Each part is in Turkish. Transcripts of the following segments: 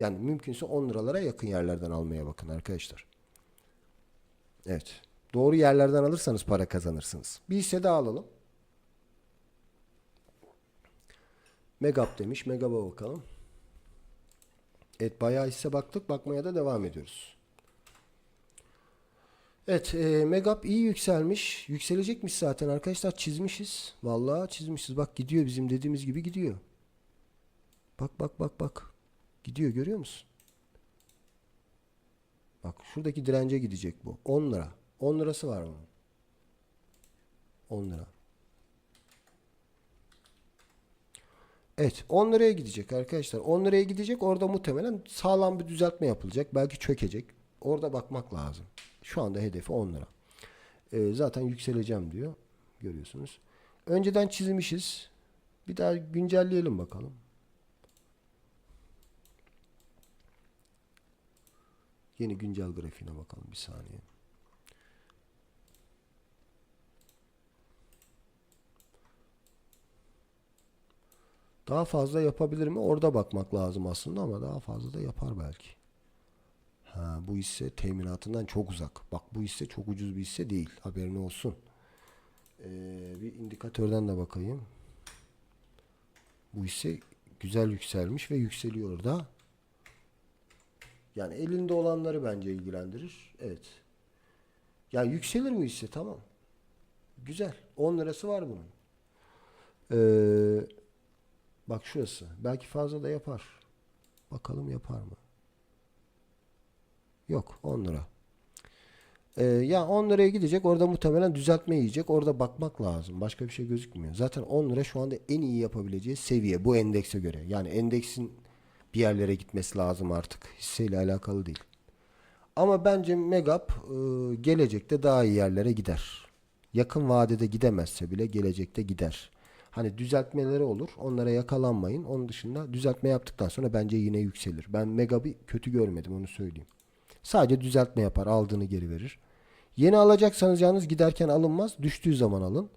Yani mümkünse 10 liralara yakın yerlerden almaya bakın arkadaşlar. Evet. Doğru yerlerden alırsanız para kazanırsınız. Bir hisse daha alalım. Megap demiş. Megap'a bakalım. Evet bayağı hisse baktık. Bakmaya da devam ediyoruz. Evet e, Megap iyi yükselmiş. Yükselecekmiş zaten arkadaşlar. Çizmişiz. Vallahi çizmişiz. Bak gidiyor bizim dediğimiz gibi gidiyor. Bak bak bak bak. Gidiyor görüyor musun? Bak şuradaki dirence gidecek bu. 10 lira. 10 lirası var bunun. 10 lira. Evet 10 liraya gidecek arkadaşlar. 10 liraya gidecek. Orada muhtemelen sağlam bir düzeltme yapılacak. Belki çökecek. Orada bakmak lazım. Şu anda hedefi 10 lira. Ee, zaten yükseleceğim diyor. Görüyorsunuz. Önceden çizmişiz. Bir daha güncelleyelim bakalım. Yeni güncel grafiğine bakalım bir saniye. Daha fazla yapabilir mi? Orada bakmak lazım aslında ama daha fazla da yapar belki. Ha, bu hisse teminatından çok uzak. Bak bu hisse çok ucuz bir hisse değil. Haberin olsun. Ee, bir indikatörden de bakayım. Bu hisse güzel yükselmiş ve yükseliyor da. Yani elinde olanları bence ilgilendirir. Evet. Ya yükselir mi hisse? Tamam. Güzel. 10 lirası var bunun. Ee, bak şurası. Belki fazla da yapar. Bakalım yapar mı? Yok 10 lira. Ee, ya 10 liraya gidecek. Orada muhtemelen düzeltme yiyecek. Orada bakmak lazım. Başka bir şey gözükmüyor. Zaten 10 lira şu anda en iyi yapabileceği seviye bu endekse göre. Yani endeksin bir yerlere gitmesi lazım artık. Hisseyle alakalı değil. Ama bence Megap e, gelecekte daha iyi yerlere gider. Yakın vadede gidemezse bile gelecekte gider. Hani düzeltmeleri olur. Onlara yakalanmayın. Onun dışında düzeltme yaptıktan sonra bence yine yükselir. Ben Megap'ı kötü görmedim onu söyleyeyim. Sadece düzeltme yapar. Aldığını geri verir. Yeni alacaksanız yalnız giderken alınmaz. Düştüğü zaman alın.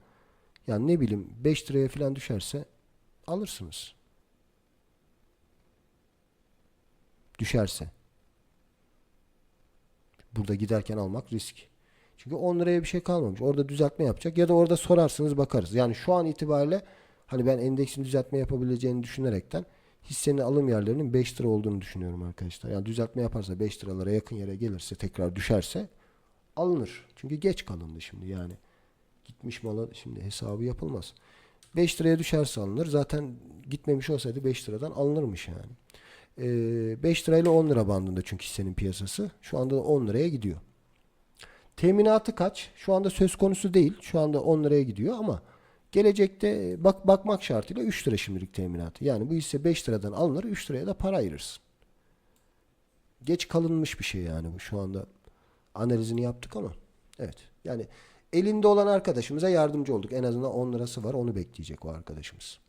Yani ne bileyim 5 liraya falan düşerse alırsınız. Düşerse. Burada giderken almak risk. Çünkü 10 liraya bir şey kalmamış. Orada düzeltme yapacak ya da orada sorarsınız bakarız. Yani şu an itibariyle hani ben endeksin düzeltme yapabileceğini düşünerekten hissenin alım yerlerinin 5 lira olduğunu düşünüyorum arkadaşlar. Yani düzeltme yaparsa 5 liralara yakın yere gelirse tekrar düşerse alınır. Çünkü geç kalındı şimdi yani. Gitmiş malı şimdi hesabı yapılmaz. 5 liraya düşerse alınır. Zaten gitmemiş olsaydı 5 liradan alınırmış yani. Ee, 5 lirayla 10 lira bandında çünkü hissenin piyasası. Şu anda da 10 liraya gidiyor. Teminatı kaç? Şu anda söz konusu değil. Şu anda 10 liraya gidiyor ama gelecekte bak bakmak şartıyla 3 lira şimdilik teminatı. Yani bu hisse 5 liradan alınır 3 liraya da para ayırırsın. Geç kalınmış bir şey yani bu. Şu anda analizini yaptık ama evet. Yani elinde olan arkadaşımıza yardımcı olduk. En azından 10 lirası var onu bekleyecek o arkadaşımız.